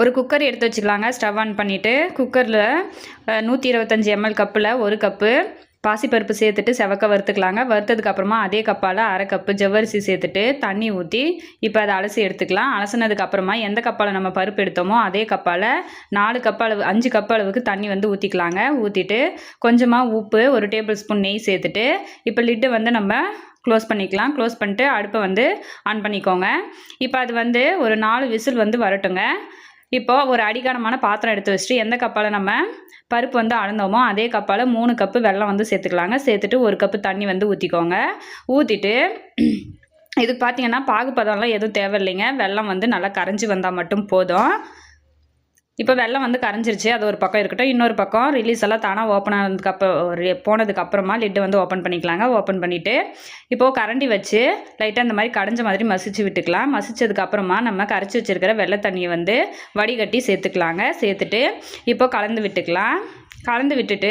ஒரு குக்கர் எடுத்து வச்சுக்கலாங்க. ஸ்டவ் ஆன் பண்ணிவிட்டு குக்கரில் நூற்றி இருபத்தஞ்சி எம்எல் கப்பில் ஒரு கப்பு பாசிப்பருப்பு சேர்த்துட்டு செவக்க வறுத்துக்கலாங்க. வறுத்ததுக்கு அப்புறமா அதே கப்பால் அரை கப்பு ஜவ்வரிசி சேர்த்துட்டு தண்ணி ஊற்றி இப்போ அதை அலசி எடுத்துக்கலாம். அலசினதுக்கப்புறமா எந்த கப்பால் நம்ம பருப்பு எடுத்தோமோ அதே கப்பால் நாலு கப் அளவு அஞ்சு கப் அளவுக்கு தண்ணி வந்து ஊற்றிக்கலாங்க ஊற்றிட்டு கொஞ்சமாக உப்பு ஒரு டேபிள் ஸ்பூன் நெய் சேர்த்துட்டு இப்போ லிட்டு வந்து நம்ம க்ளோஸ் பண்ணிக்கலாம். க்ளோஸ் பண்ணிட்டு அடுப்பை வந்து ஆன் பண்ணிக்கோங்க. இப்போ அது வந்து ஒரு நாலு விசில் வந்து வரட்டுங்க. இப்போ ஒரு அடிகாரமான பாத்திரம் எடுத்து வச்சுட்டு எந்த கப்பால் நம்ம பருப்பு வந்து அளந்தோமோ அதே கப்பால் மூணு கப்பு வெள்ளம் வந்து சேர்த்துக்கலாங்க. சேர்த்துட்டு ஒரு கப்பு தண்ணி வந்து ஊற்றிக்கோங்க ஊற்றிட்டு இதுக்கு பார்த்தீங்கன்னா பாகுப்பதம்லாம் எதுவும் தேவையில்லைங்க. வெள்ளம் வந்து நல்லா கரைஞ்சி வந்தால் மட்டும் போதும். இப்போ வெள்ளம் வந்து கரைஞ்சிருச்சு அது ஒரு பக்கம் இருக்கட்டும். இன்னொரு பக்கம் ரிலீஸ் எல்லாம் தானாக ஓப்பன் ஆனதுக்கு போனதுக்கப்புறமா போனதுக்கு அப்புறமா லிட்டு வந்து ஓப்பன் பண்ணிக்கலாங்க. ஓப்பன் பண்ணிவிட்டு இப்போது கரண்டி வச்சு லைட்டாக இந்த மாதிரி கடைஞ்ச மாதிரி மசிச்சு விட்டுக்கலாம். மசிச்சதுக்கப்புறமா நம்ம கரைச்சி வச்சிருக்கிற வெள்ளை தண்ணியை வந்து வடிகட்டி சேர்த்துக்கலாங்க. சேர்த்துட்டு இப்போ கலந்து விட்டுக்கலாம். கலந்து விட்டுட்டு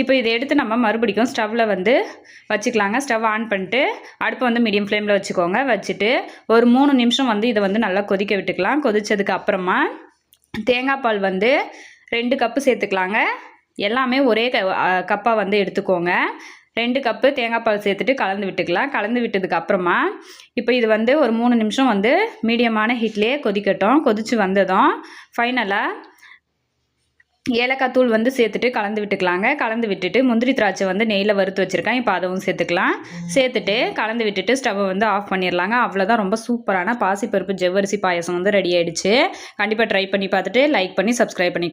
இப்போ இதை எடுத்து நம்ம மறுபடிக்கும் ஸ்டவ்வில் வந்து வச்சுக்கலாங்க. ஸ்டவ் ஆன் பண்ணிட்டு அடுப்பை வந்து மீடியம் ஃப்ளேமில் வச்சுக்கோங்க. வச்சுட்டு ஒரு மூணு நிமிஷம் வந்து இதை வந்து நல்லா கொதிக்க விட்டுக்கலாம். கொதித்ததுக்கு அப்புறமா தேங்காய் பால் வந்து ரெண்டு கப்பு சேர்த்துக்கலாங்க. எல்லாமே ஒரே க கப்பாக வந்து எடுத்துக்கோங்க. ரெண்டு கப்பு தேங்காய் பால் சேர்த்துட்டு கலந்து விட்டுக்கலாம். கலந்து விட்டதுக்கு அப்புறமா இப்போ இது வந்து ஒரு மூணு நிமிஷம் வந்து மீடியமான ஹீட்லேயே கொதிக்கட்டும். கொதித்து வந்ததும் ஃபைனலாக ஏலக்காய் தூள் வந்து சேர்த்துட்டு கலந்து விட்டுக்கலாங்க. கலந்து விட்டுட்டு முந்திரி திராட்சை வந்து நெய்யில் வறுத்து வச்சுருக்கேன். இப்போ அதுவும் சேர்த்துக்கலாம். சேர்த்துட்டு கலந்து விட்டுட்டு ஸ்டவ்வை வந்து ஆஃப் பண்ணிடலாங்க. அவ்வளோதான் ரொம்ப சூப்பரான பாசிப்பருப்பு ஜவ்வரிசி பாயசம் வந்து ரெடி ஆயிடுச்சு. கண்டிப்பாக ட்ரை பண்ணி பார்த்துட்டு லைக் பண்ணி சப்ஸ்கிரைப் பண்ணி